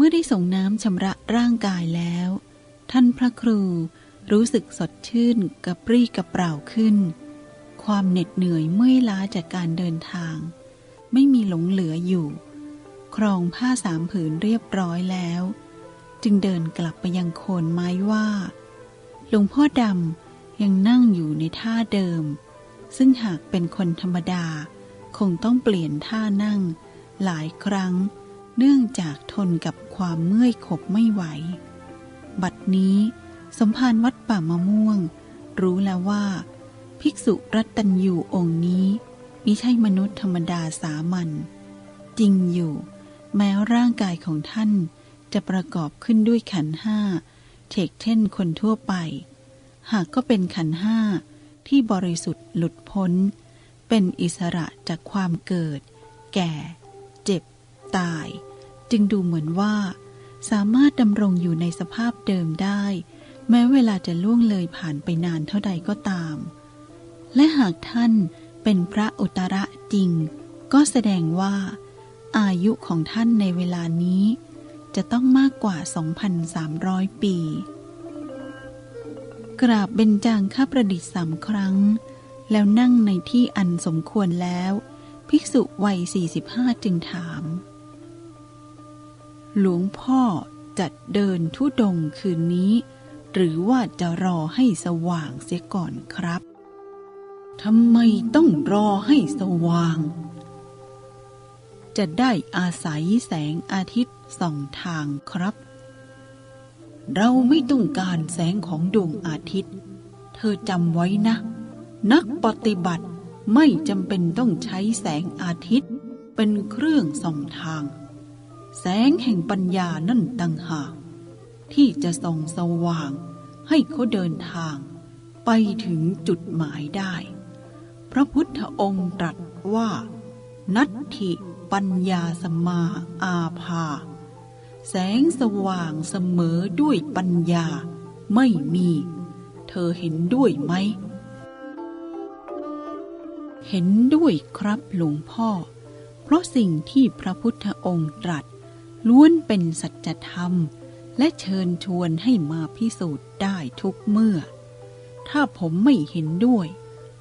เมื่อได้ส่งน้ำชำระร่างกายแล้ว ท่านพระครูรู้สึกสดชื่นกระปรี้กระเปร่าขึ้น ความเหน็ดเหนื่อยเมื่อยล้าจากการเดินทาง ไม่มีหลงเหลืออยู่ ครองผ้าสามผืนเรียบร้อยแล้ว จึงเดินกลับไปยังโคนไม้ว่า หลวงพ่อดำยังนั่งอยู่ในท่าเดิม ซึ่งหากเป็นคนธรรมดา คงต้องเปลี่ยนท่านั่ง หลายครั้ง เนื่องจากทนกับความเมื่อยขบไม่ไหว บัดนี้สมภารวัดป่ามะม่วง รู้แล้วว่า ภิกษุรัตตัญยูองค์นี้ มิใช่มนุษย์ธรรมดาสามัญจริงอยู่ แม้ร่างกายของท่านจะประกอบขึ้นด้วยขันห้าเฉกเช่นคนทั่วไป หากก็เป็นขันห้าที่บริสุทธิ์หลุดพ้น เป็นอิสระจากความเกิด แก่ เจ็บ ตาย จึงดูเหมือนว่า สามารถดำรงอยู่ในสภาพเดิมได้ แม้เวลาจะล่วงเลยผ่านไปนานเท่าใดก็ตาม และหากท่าน เป็นพระอุตระจริง ก็แสดงว่า อายุของท่านในเวลานี้ จะต้องมากกว่า 2,300 ปี กราบเบญจางข้าประดิษฐ์สามครั้ง แล้วนั่งในที่อันสมควรแล้ว ภิกษุวัย 45 จึงถาม หลวงพ่อจัดเดินทุดงค์คืนนี้ หรือว่าจะรอให้สว่างเสียก่อนครับ ทำไมต้องรอให้สว่าง จะได้อาศัยแสงอาทิตย์ส่องทางครับ เราไม่ต้องการแสงของดวงอาทิตย์ เธอจำไว้นะ นักปฏิบัติไม่จำเป็นต้องใช้แสงอาทิตย์ เป็นเครื่องส่องทาง แสงแห่งปัญญานั่นต่างหากที่จะส่องสว่างให้เขาเดินทางไปถึงจุดหมายได้ พระพุทธองค์ตรัสว่า นัตถิปัญญาสมาอาภา แสงสว่างเสมอด้วยปัญญาไม่มี เธอเห็นด้วยไหม เห็นด้วยครับหลวงพ่อ เพราะสิ่งที่พระพุทธองค์ตรัส ล้วนเป็นสัจธรรม และเชิญชวนให้มาพิสูจน์ได้ทุกเมื่อ ถ้าผมไม่เห็นด้วย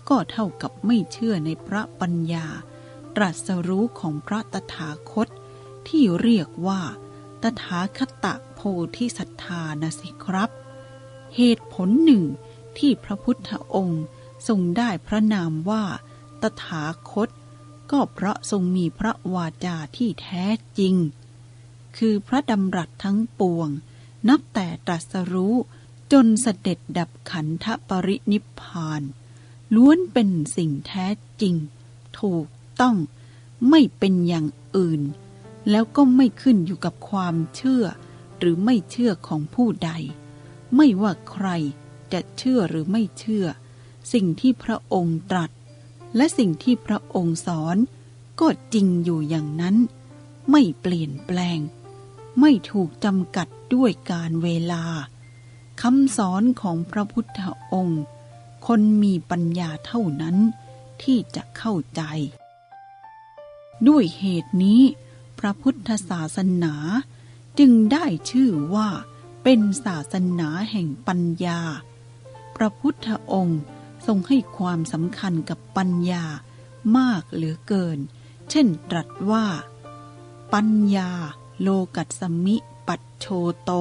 ก็เท่ากับไม่เชื่อในพระปัญญา ตรัสรู้ของพระตถาคต ที่เรียกว่า ตถาคตโพธิสัตธานะสิครับ เหตุผลหนึ่งที่พระพุทธองค์ทรงได้พระนามว่า ตถาคต ก็เพราะทรงมีพระวาจาที่แท้จริง คือพระดำรัสทั้งปวง นับแต่ตรัสรู้จนเสด็จดับขันธปรินิพพาน ล้วนเป็นสิ่งแท้จริง ถูกต้อง ไม่เป็นอย่างอื่น แล้วก็ไม่ขึ้นอยู่กับความเชื่อ หรือไม่เชื่อของผู้ใด ไม่ว่าใครจะเชื่อหรือไม่เชื่อ สิ่งที่พระองค์ตรัส และสิ่งที่พระองค์สอน ก็จริงอยู่อย่างนั้น ไม่เปลี่ยนแปลง ไม่ถูกจำกัดด้วยการเวลาคำสอนของพระพุทธองค์ คนมีปัญญาเท่านั้นที่จะเข้าใจ ด้วยเหตุนี้ พระพุทธศาสนาจึงได้ชื่อว่าเป็นศาสนาแห่งปัญญา พระพุทธองค์ทรงให้ความสำคัญกับปัญญามากเหลือเกิน เช่นตรัสว่า ปัญญาโลกัสมิปัจโชโต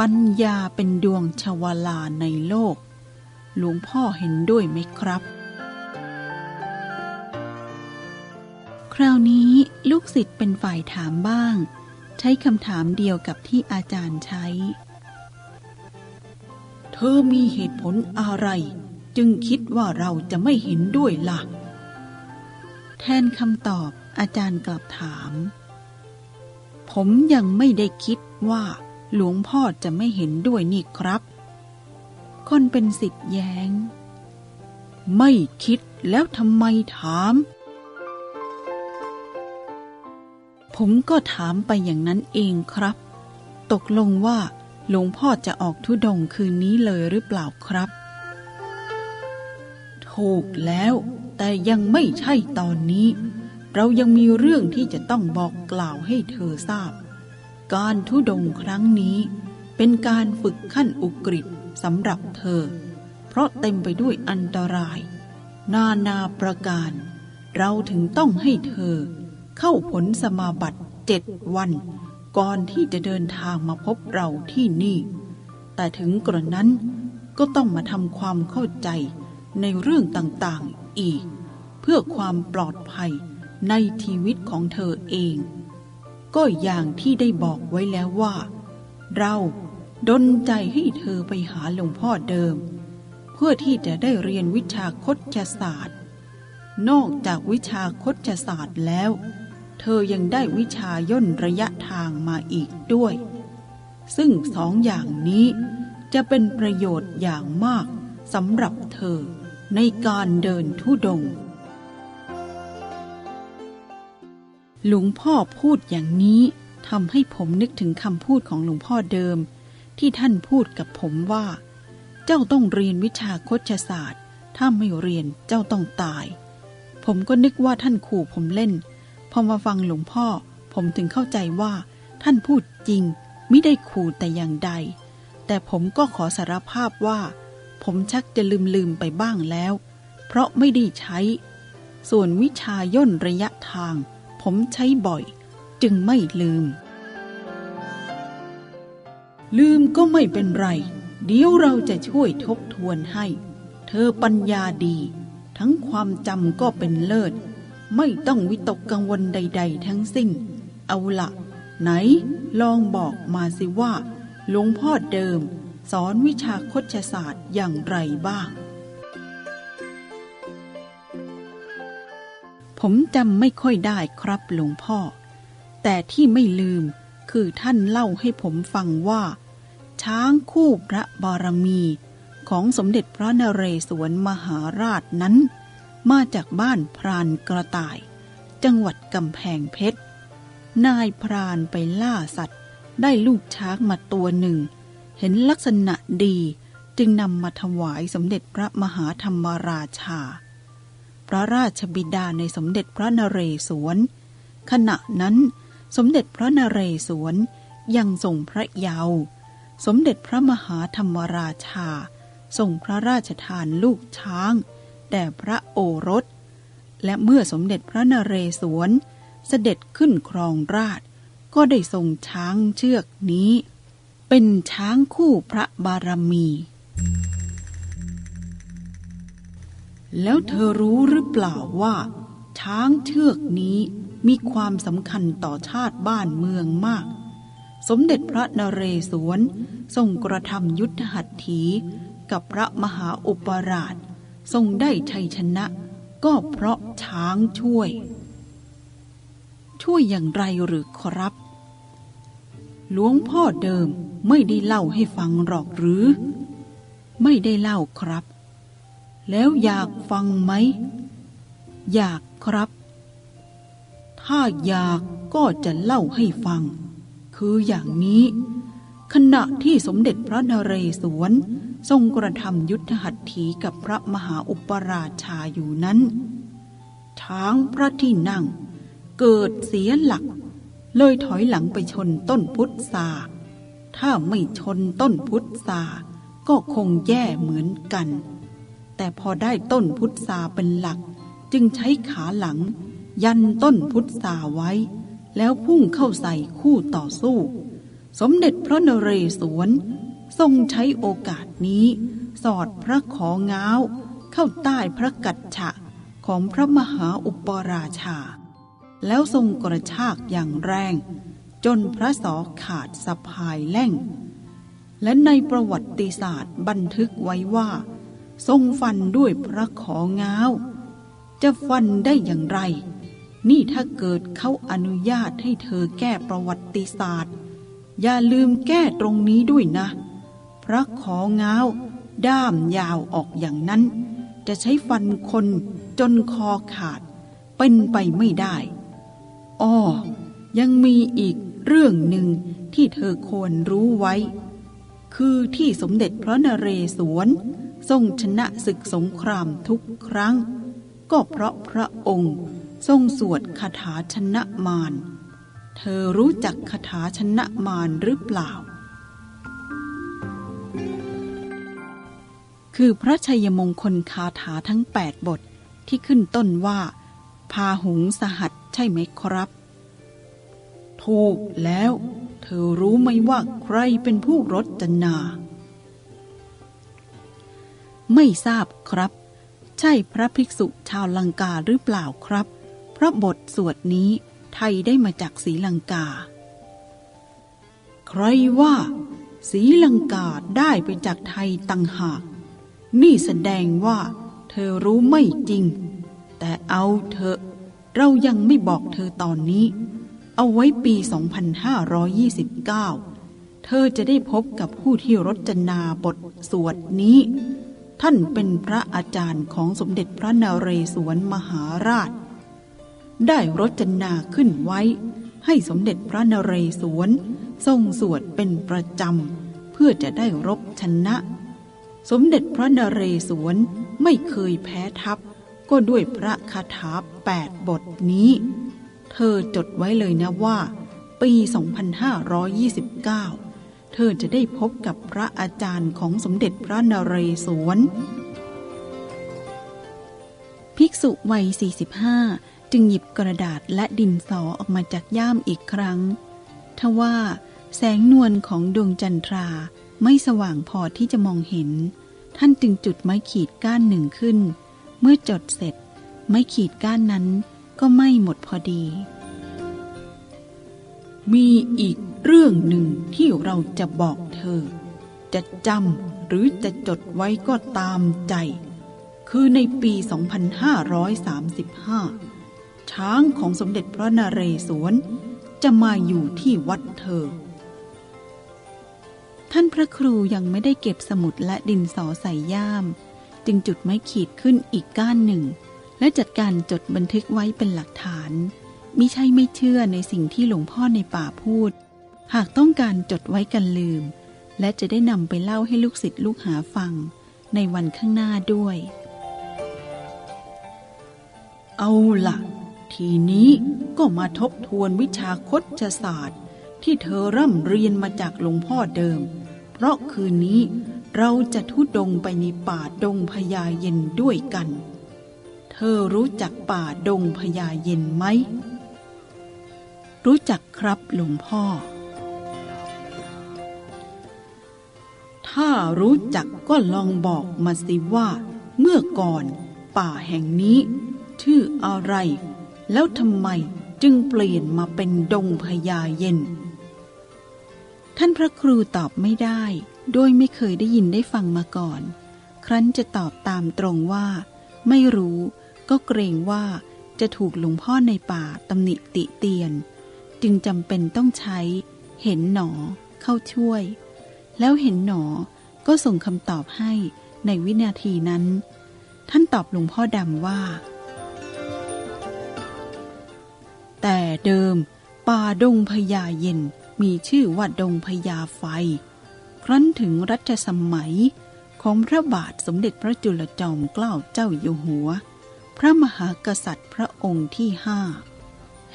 ปัญญาเป็นดวงชวลาในโลก หลวงพ่อเห็นด้วยไหมครับ คราวนี้ลูกศิษย์เป็นฝ่ายถามบ้าง ใช้คำถามเดียวกับที่อาจารย์ใช้ เธอมีเหตุผลอะไร จึงคิดว่าเราจะไม่เห็นด้วยละ่ะ แทนคำตอบอาจารย์กลับถาม ผมยังไม่ได้คิดว่าหลวงพ่อจะไม่เห็นด้วยนี่ครับ คนเป็นสิทธิ์แย้ง ไม่คิดแล้วทำไมถาม ผมก็ถามไปอย่างนั้นเองครับ ตกลงว่าหลวงพ่อจะออกทุดงคืนนี้เลยหรือเปล่าครับ ถูกแล้วแต่ยังไม่ใช่ตอนนี้ เรายังมีเรื่องที่จะต้องบอกกล่าวให้เธอทราบ การทุดงครั้งนี้เป็นการฝึกขั้นอุกฤษ สำหรับเธอ เพราะเต็มไปด้วยอันตราย นานาประการ เราถึงต้องให้เธอ เข้าผลสมาบัติเจ็ดวัน ก่อนที่จะเดินทางมาพบเราที่นี่ แต่ถึงกระนั้นก็ต้องมาทำความเข้าใจในเรื่องต่างๆอีก เพื่อความปลอดภัยในชีวิตของเธอเอง ก็อย่างที่ได้บอกไว้แล้วว่า เรา ดนใจให้เธอไปหาหลวงพ่อเดิม เพื่อที่จะได้เรียนวิชาคดศาสตร์ นอกจากวิชาคดศาสตร์แล้ว เธอยังได้วิชาย่นระยะทางมาอีกด้วย ซึ่งสองอย่างนี้จะเป็นประโยชน์อย่างมากสำหรับเธอในการเดินทุดง หลวงพ่อพูดอย่างนี้ทำให้ผมนึกถึงคำพูดของหลวงพ่อเดิม ที่ท่านพูดกับผมว่า เจ้าต้องเรียนวิชาคชศาสตร์ ถ้าไม่เรียนเจ้าต้องตาย ผมก็นึกว่าท่านขู่ผมเล่น พอมาฟังหลวงพ่อ ผมถึงเข้าใจว่า ท่านพูดจริงไม่ได้ขู่แต่อย่างใด แต่ผมก็ขอสารภาพว่า ผมชักจะลืมลืมไปบ้างแล้ว เพราะไม่ได้ใช้ ส่วนวิชาย่นระยะทาง ผมใช้บ่อย จึงไม่ลืม ลืมก็ไม่เป็นไร เดี๋ยวเราจะช่วยทบทวนให้ เธอปัญญาดี ทั้งความจำก็เป็นเลิศ ไม่ต้องวิตกกังวลใด ๆ ทั้งสิ้น เอาละไหนลองบอกมาสิว่า หลวงพ่อเดิม สอนวิชาคชศาสตร์อย่างไรบ้าง ผมจำไม่ค่อยได้ครับหลวงพ่อ แต่ที่ไม่ลืม คือท่านเล่าให้ผมฟังว่า ช้างคู่พระบารมีของสมเด็จพระนเรศวรมหาราชนั้น มาจากบ้านพรานกระต่าย จังหวัดกำแพงเพชร นายพรานไปล่าสัตว์ ได้ลูกช้างมาตัวหนึ่ง เห็นลักษณะดีจึงนำมาถวายสมเด็จพระมหาธรรมราชา พระราชบิดาในสมเด็จพระนเรศวรขณะนั้น สมเด็จพระนเรศวรยังทรงพระเยาว์สมเด็จพระมหาธรรมราชาทรงพระราชทานลูกช้างแด่พระโอรส และเมื่อสมเด็จพระนเรศวรเสด็จขึ้นครองราช ก็ได้ทรงช้างเชือกนี้ เป็นช้างคู่พระบารมี แล้วเธอรู้หรือเปล่าว่า ช้างเชือกนี้ มีความสำคัญต่อชาติบ้านเมืองมาก สมเด็จพระนเรศวรทรงกระทำยุทธหัตถีกับพระมหาอุปราช ทรงได้ชัยชนะ ก็เพราะช้างช่วย ช่วยอย่างไรหรือครับ หลวงพ่อเดิมไม่ได้เล่าให้ฟังหรอกหรือ ไม่ได้เล่าครับ แล้วอยากฟังไหม อยากครับ ถ้าอยากก็จะเล่าให้ฟัง คืออย่างนี้ ขณะที่สมเด็จพระนเรศวรทรงกระทำยุทธหัตถีกับพระมหาอุปราชาอยู่นั้น ช้างพระที่นั่ง เกิดเสียหลัก เลยถอยหลังไปชนต้นพุทธาถ้าไม่ชนต้นพุทธาก็คงแย่เหมือนกัน แต่พอได้ต้นพุทธาเป็นหลัก จึงใช้ขาหลัง ยันต้นพุทธาไว้ แล้วพุ่งเข้าใส่คู่ต่อสู้ สมเด็จพระนเรศวรทรงใช้โอกาสนี้ สอดพระของ้าว เข้าใต้พระกัจฉะของพระมหาอุปราชา แล้วทรงกระชากอย่างแรง จนพระสอขาดสะพายแล่ง และในประวัติศาสตร์บันทึกไว้ว่า ทรงฟันด้วยพระของ้าว จะฟันได้อย่างไร นี่ถ้าเกิดเขาอนุญาตให้เธอแก้ประวัติศาสตร์ อย่าลืมแก้ตรงนี้ด้วยนะ พระของ้าว ด้ามยาวออกอย่างนั้น จะใช้ฟันคนจนคอขาด เป็นไปไม่ได้ อ้อ ยังมีอีกเรื่องหนึ่งที่เธอควรรู้ไว้ คือที่สมเด็จพระนเรศวร ทรงชนะศึกสงครามทุกครั้ง ก็เพราะพระองค์ ทรงสวดคาถาชนะมาร เธอรู้จักคาถาชนะมารหรือเปล่า คือพระชัยมงคลคาถาทั้ง 8 บทที่ขึ้นต้นว่า พาหุงสหัสใช่ไหมครับ ถูกแล้ว เธอรู้ไหมว่าใครเป็นผู้รจนา ไม่ทราบครับ ใช่พระภิกษุชาวลังกาหรือเปล่าครับ เพราะบทสวดนี้ไทยได้มาจากศรีลังกา ใครว่าศรีลังกาได้ไปจากไทยตังหาก นี่แสดงว่าเธอรู้ไม่จริง แต่เอาเถอะเรายังไม่บอกเธอตอนนี้ เอาไว้ปี 2529 เธอจะได้พบกับผู้ที่รจนาบทสวดนี้ ท่านเป็นพระอาจารย์ของสมเด็จพระนเรศวรมหาราช ได้รจนาขึ้นไว้ ให้สมเด็จพระนเรศวร ทรงสวดเป็นประจำ เพื่อจะได้รบชนะ สมเด็จพระนเรศวรไม่เคยแพ้ทัพ ก็ด้วยพระคาถาแปดบทนี้ เธอจดไว้เลยนะว่า ปี 2529 เธอจะได้พบกับพระอาจารย์ของสมเด็จพระนเรศวร ภิกษุวัย 45 จึงหยิบกระดาษและดินสอออกมาจากย่ามอีกครั้ง ทว่าแสงนวลของดวงจันทราไม่สว่างพอที่จะมองเห็น ท่านจึงจุดไม้ขีดก้านหนึ่งขึ้น เมื่อจดเสร็จ ไม้ขีดก้านนั้นก็ไม่หมดพอดี มีอีกเรื่องหนึ่งที่เราจะบอกเธอ จะจำหรือจะจดไว้ก็ตามใจ คือในปี 2535 ช้างของสมเด็จพระนเรศวร จะมาอยู่ที่วัดเธอ ท่านพระครูยังไม่ได้เก็บสมุดและดินสอใส่ย่าม จึงจุดไม้ขีดขึ้นอีกก้านหนึ่ง และจัดการจดบันทึกไว้เป็นหลักฐานมิใช่ไม่เชื่อในสิ่งที่หลวงพ่อในป่าพูด หากต้องการจดไว้กันลืม และจะได้นำไปเล่าให้ลูกศิษย์ลูกหาฟัง ในวันข้างหน้าด้วย เอาละ่ะ ทีนี้ก็มาทบทวนวิชาคดศาสตร์ ที่เธอร่ำเรียนมาจากหลวงพ่อเดิม เพราะคืนนี้เราจะทุดงไปในป่าดงพญาเย็นด้วยกัน เธอรู้จักป่าดงพญาเย็นไหม รู้จักครับหลวงพ่อ ถ้ารู้จักก็ลองบอกมาสิว่า เมื่อก่อน ป่าแห่งนี้ ชื่ออะไร แล้วทำไมจึงเปลี่ยนมาเป็นดงพญาเย็น ท่านพระครูตอบไม่ได้ โดยไม่เคยได้ยินได้ฟังมาก่อน ครั้นจะตอบตามตรงว่า ไม่รู้ก็เกรงว่าจะถูกหลวงพ่อในป่าตำหนิติเตียน จึงจำเป็นต้องใช้ เห็นหนอเข้าช่วย แล้วเห็นหนอก็ส่งคำตอบให้ในวินาทีนั้น ท่านตอบหลวงพ่อดำว่า แต่เดิม ป่าดงพญาเย็นมีชื่อว่าดงพญาไฟ ครั้นถึงรัชสมัยของพระบาทสมเด็จพระจุลจอมเกล้าเจ้าอยู่หัว พระมหากษัตริย์พระองค์ที่ห้า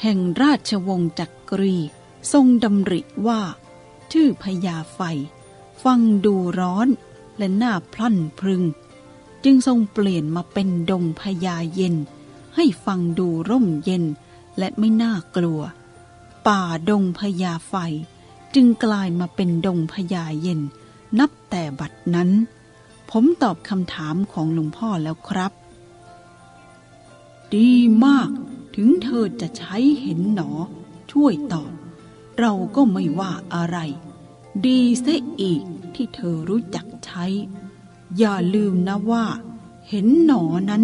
แห่งราชวงศ์จักรี ทรงดำริว่า ชื่อพญาไฟ ฟังดูร้อนและน่าพลั่นพรึง จึงทรงเปลี่ยนมาเป็นดงพญาเย็น ให้ฟังดูร่มเย็น และไม่น่ากลัว ป่าดงพญาไฟ จึงกลายมาเป็นดงพญาเย็น นับแต่บัดนั้น ผมตอบคำถามของหลวงพ่อแล้วครับ ดีมาก ถึงเธอจะใช้เห็นหนอ ช่วยตอบ เราก็ไม่ว่าอะไร ดีเสียอีกที่เธอรู้จักใช้ อย่าลืมนะว่า เห็นหนอนั้น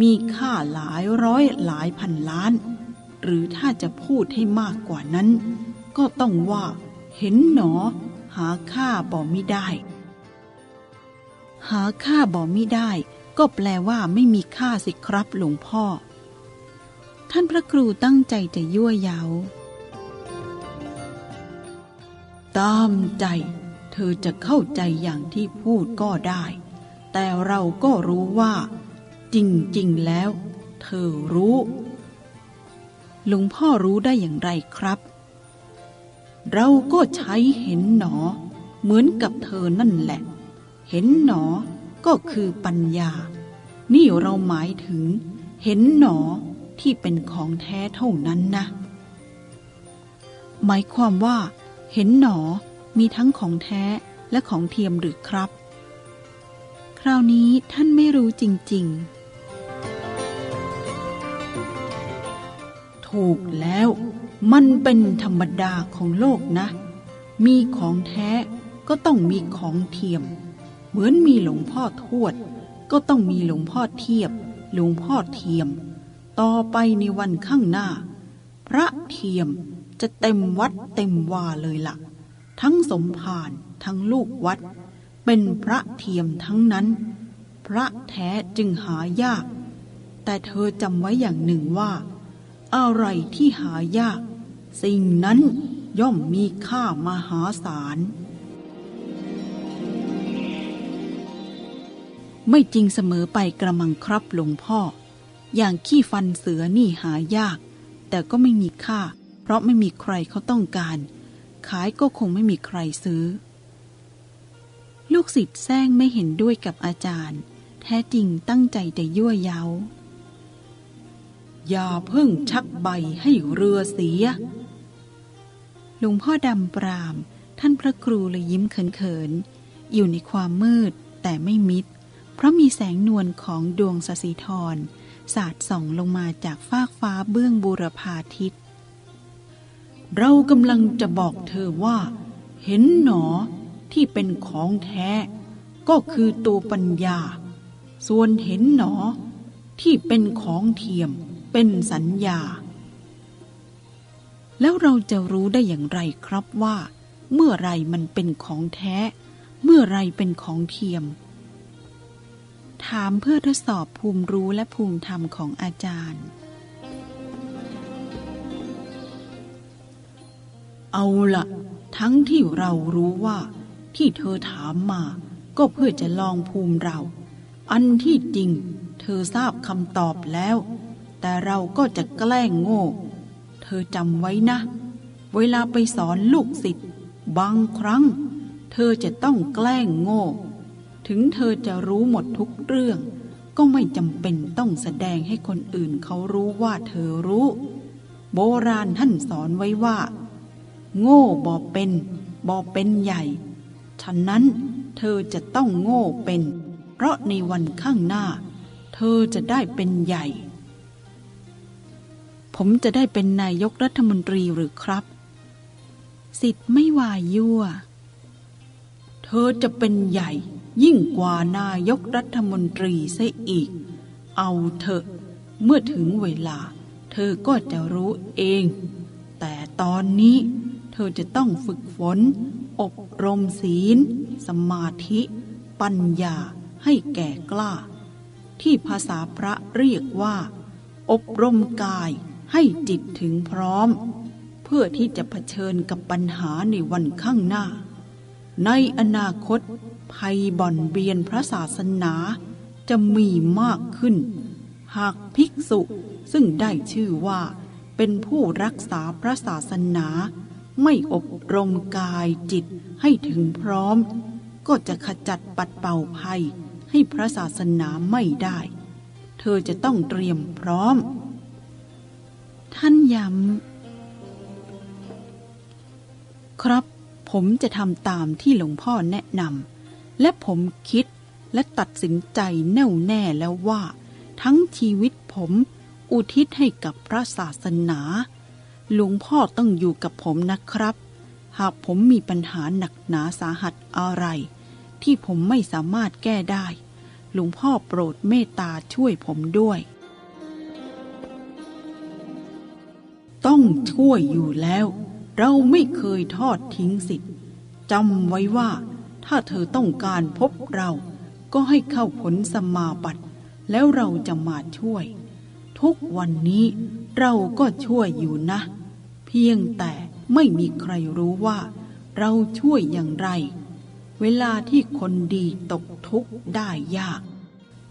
มีค่าหลายร้อยหลายพันล้าน หรือถ้าจะพูดให้มากกว่านั้น ก็ต้องว่าเห็นหนอ หาค่าบ่มิได้ หาค่าบ่มิได้ ก็แปลว่าไม่มีค่าสิครับหลวงพ่อ ท่านพระครูตั้งใจจะยั่วยา้าตามใจ เธอจะเข้าใจอย่างที่พูดก็ได้ แต่เราก็รู้ว่า จริง ๆ แล้ว เธอรู้ หลวงพ่อรู้ได้อย่างไรครับ เราก็ใช้เห็นหนอ เหมือนกับเธอนั่นแหละ เห็นหนอก็คือปัญญา นี่เราหมายถึง เห็นหนอที่เป็นของแท้เท่านั้นนะ หมายความว่า เห็นหนอมีทั้งของแท้และของเทียมหรือครับ คราวนี้ท่านไม่รู้จริง ๆ ถูกแล้ว มันเป็นธรรมดาของโลกนะ มีของแท้ก็ต้องมีของเทียม เหมือนมีหลวงพ่อทวด ก็ต้องมีหลวงพ่อเทียบ หลวงพ่อเทียม ต่อไปในวันข้างหน้า พระเทียมจะเต็มวัดเต็มวาเลยละ่ะ ทั้งสมภารทั้งลูกวัด เป็นพระเทียมทั้งนั้น พระแท้จึงหายาก แต่เธอจำไว้อย่างหนึ่งว่า อะไรที่หายาก สิ่งนั้นย่อมมีค่ามหาศาล ไม่จริงเสมอไปกระมังครับหลวงพ่อ อย่างขี้ฟันเสือนี่หายาก แต่ก็ไม่มีค่า เพราะไม่มีใครเขาต้องการ ขายก็คงไม่มีใครซื้อ ลูกศิษย์แซงไม่เห็นด้วยกับอาจารย์ แท้จริงตั้งใจแต่ยั่วเย้า อย่าเพิ่งชักใบให้เรือเสีย หลวงพ่อดำปราม ท่านพระครูเลยยิ้มเขินๆ อยู่ในความมืดแต่ไม่มิด เพราะมีแสงนวลของดวงสสีธรสาดส่องลงมาจากฟากฟ้าเบื้องบูรพาทิต เรากำลังจะบอกเธอว่า เห็นหนอที่เป็นของแท้ ก็คือตัวปัญญา ส่วนเห็นหนอที่เป็นของเทียม เป็นสัญญา แล้วเราจะรู้ได้อย่างไรครับว่า เมื่อไรมันเป็นของแท้ เมื่อไรเป็นของเทียม ถามเพื่อทดสอบภูมิรู้และภูมิธรรมของอาจารย์ เอาละทั้งที่เรารู้ว่า ที่เธอถามมา ก็เพื่อจะลองภูมิเรา อันที่จริง เธอทราบคำตอบแล้ว แต่เราก็จะแกล้งโง่ เธอจำไว้นะ เวลาไปสอนลูกศิษย์บางครั้ง เธอจะต้องแกล้งโง่ ถึงเธอจะรู้หมดทุกเรื่อง ก็ไม่จำเป็นต้องแสดงให้คนอื่นเขารู้ว่าเธอรู้ โบราณท่านสอนไว้ว่า โง่บ่เป็นบ่เป็นใหญ่ ฉะนั้นเธอจะต้องโง่เป็น เพราะในวันข้างหน้า เธอจะได้เป็นใหญ่ ผมจะได้เป็นนายกรัฐมนตรีหรือครับ สิทธิ์ไม่วายยั่ว เธอจะเป็นใหญ่ยิ่งกว่านายกรัฐมนตรีซะอีก เอาเถอะ เมื่อถึงเวลา เธอก็จะรู้เอง แต่ตอนนี้ เธอจะต้องฝึกฝน อบรมศีล สมาธิ ปัญญาให้แก่กล้า ที่ภาษาพระเรียกว่า อบรมกาย ให้จิตถึงพร้อม เพื่อที่จะเผชิญกับปัญหาในวันข้างหน้า ในอนาคต ภัยบ่อนเบียนพระศาสนาจะมีมากขึ้น หากภิกษุซึ่งได้ชื่อว่า เป็นผู้รักษาพระศาสนา ไม่อบรมกายจิตให้ถึงพร้อม ก็จะขจัดปัดเป่าภัยให้พระศาสนาไม่ได้ เธอจะต้องเตรียมพร้อม ท่านย้ำ ครับ ผมจะทำตามที่หลวงพ่อแนะนำ และผมคิดและตัดสินใจแน่วแน่แล้วว่า ทั้งชีวิตผมอุทิศให้กับพระศาสนา หลวงพ่อต้องอยู่กับผมนะครับ หากผมมีปัญหาหนักหนาสาหัสอะไร ที่ผมไม่สามารถแก้ได้ หลวงพ่อโปรดเมตตาช่วยผมด้วย ต้องช่วยอยู่แล้ว เราไม่เคยทอดทิ้งสิทธิ์จำไว้ว่า ถ้าเธอต้องการพบเรา ก็ให้เข้าผลสมาบัติแล้วเราจะมาช่วย ทุกวันนี้เราก็ช่วยอยู่นะ เพียงแต่ไม่มีใครรู้ว่า เราช่วยอย่างไร เวลาที่คนดีตกทุกข์ได้ยาก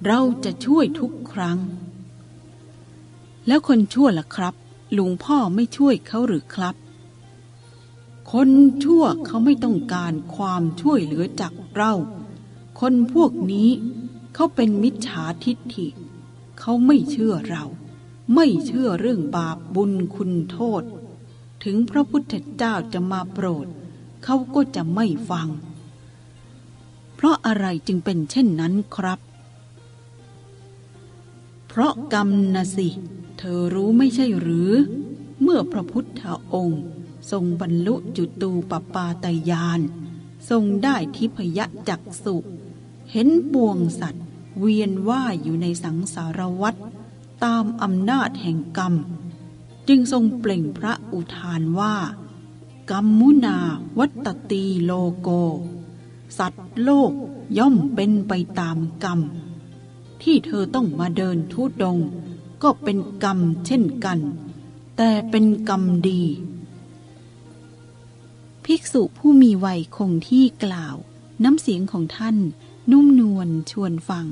เราจะช่วยทุกครั้ง แล้วคนชั่วล่ะครับ ลุงพ่อไม่ช่วยเขาหรือครับ คนชั่วเขาไม่ต้องการความช่วยเหลือจากเรา คนพวกนี้เขาเป็นมิจฉาทิฏฐิ เขาไม่เชื่อเรา ไม่เชื่อเรื่องบาปบุญคุณโทษ ถึงพระพุทธเจ้าจะมาโปรด เขาก็จะไม่ฟัง เพราะอะไรจึงเป็นเช่นนั้นครับ เพราะกรรมนะสิ เธอรู้ไม่ใช่หรือ เมื่อพระพุทธองค์ ทรงบรรลุจุตูปปาตยาน ทรงได้ทิพยจักสุเห็นปวงสัตว์ เวียนว่ายอยู่ในสังสารวัฏตามอำนาจแห่งกรรม จึงทรงเปล่งพระอุทานว่า กรรมุนาวัตตีโลโก สัตว์โลกย่อมเป็นไปตามกรรม ที่เธอต้องมาเดินทุดง ก็เป็นกรรมเช่นกัน แต่เป็นกรรมดี ภิกษุผู้มีวัยคงที่กล่าว น้ำเสียงของท่าน นุ่มนวลชวนฟัง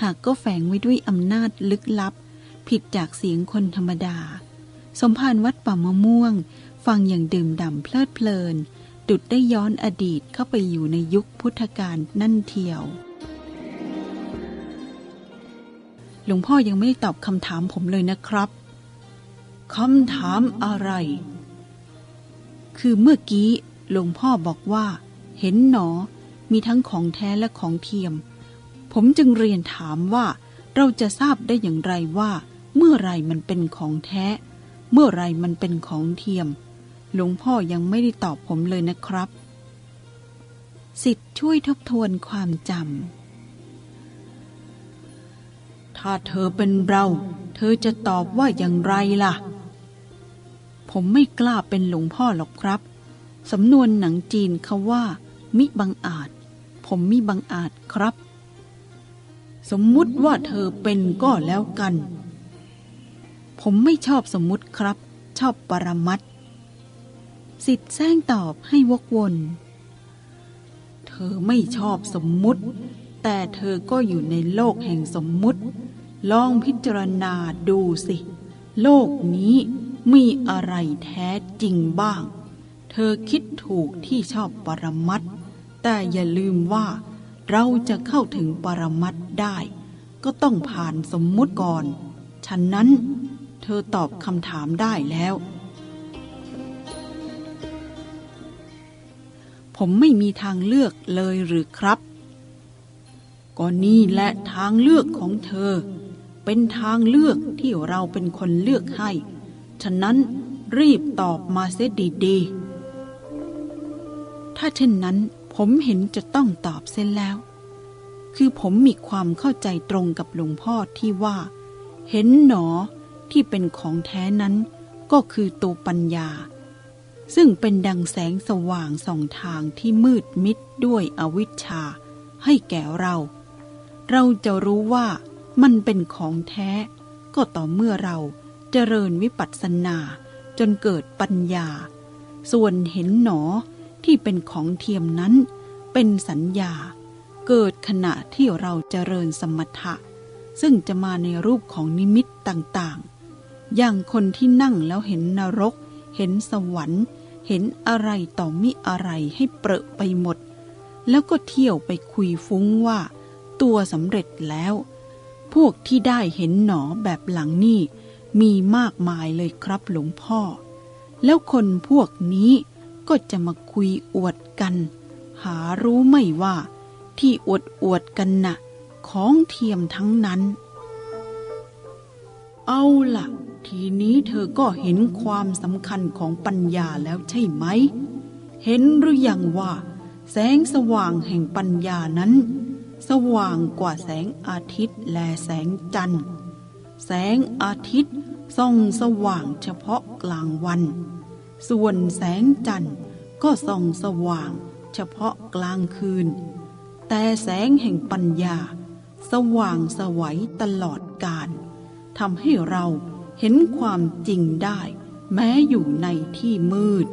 หากก็แฝงไว้ด้วยอำนาจลึกลับ ผิดจากเสียงคนธรรมดา สมภารวัดป่ามะม่วง ฟังอย่างดื่มด่ำเพลิดเพลิน ดุดได้ย้อนอดีตเข้าไปอยู่ในยุคพุทธกาลนั่นเทียว ลวงพ่อยังไม่ได้ตอบคำถามผมเลยนะครับคำถามอะไร คือเมื่อกี้หลวงพ่อบอกว่า เห็นหนอ มีทั้งของแท้และของเทียม ผมจึงเรียนถามว่า เราจะทราบได้อย่างไรว่า เมื่อไรมันเป็นของแท้ เมื่อไรมันเป็นของเทียม หลวงพ่อยังไม่ได้ตอบผมเลยนะครับ สิทธิ์ช่วยทบทวนความจำ ถ้าเธอเป็นเรา เธอจะตอบว่าอย่างไรล่ะ ผมไม่กล้าเป็นหลวงพ่อหรอกครับ สำนวนหนังจีนเขาว่า มิบังอาจ ผมมิบังอาจครับ สมมุติว่าเธอเป็นก็แล้วกัน ผมไม่ชอบสมมุติครับ ชอบปรมัตสิทธิ์แซงตอบให้วกวนเธอไม่ชอบสมมุติ แต่เธอก็อยู่ในโลกแห่งสมมุติ ลองพิจารณาดูสิ โลกนี้มีอะไรแท้จริงบ้าง เธอคิดถูกที่ชอบปรมัตแต่อย่าลืมว่า เราจะเข้าถึงปรมัตได้ ก็ต้องผ่านสมมุติก่อน ฉะนั้น เธอตอบคำถามได้แล้ว ผมไม่มีทางเลือกเลยหรือครับก็นี่แหละทางเลือกของเธอ เป็นทางเลือกที่เราเป็นคนเลือกให้ ฉะนั้นรีบตอบมาเสียดีๆ ถ้าเช่นนั้นผมเห็นจะต้องตอบเส้นแล้ว คือผมมีความเข้าใจตรงกับหลวงพ่อที่ว่า เห็นหนอที่เป็นของแท้นั้นก็คือตัวปัญญา ซึ่งเป็นดังแสงสว่างส่องทางที่มืดมิดด้วยอวิชชา ให้แก่เรา เราจะรู้ว่า มันเป็นของแท้ ก็ต่อเมื่อเราเจริญวิปัสสนาจนเกิดปัญญา ส่วนเห็นหนอที่เป็นของเทียมนั้น เป็นสัญญา เกิดขณะที่เราเจริญสมถะ ซึ่งจะมาในรูปของนิมิตต่างๆ อย่างคนที่นั่งแล้วเห็นนรก เห็นสวรรค์ เห็นอะไรต่อมิอะไรให้เปรอะไปหมด แล้วก็เที่ยวไปคุยฟุ้งว่า ตัวสำเร็จแล้ว พวกที่ได้เห็นหนอแบบหลังนี่มีมากมายเลยครับหลวงพ่อ แล้วคนพวกนี้ก็จะมาคุยอวดกัน หารู้ไม่ว่าที่อวดอวดกันนะ่ะ ของเทียมทั้งนั้น เอาล่ะ ทีนี้เธอก็เห็นความสำคัญของปัญญาแล้วใช่ไหม เห็นหรือยังว่า แสงสว่างแห่งปัญญานั้น สว่างกว่าแสงอาทิตย์และแสงจันทร์ แสงอาทิตย์ส่องสว่างเฉพาะกลางวัน ส่วนแสงจันทร์ก็ส่องสว่างเฉพาะกลางคืน แต่แสงแห่งปัญญา สว่างสวัยตลอดกาลทำให้เราเห็นความจริงได้ แม้อยู่ในที่มืด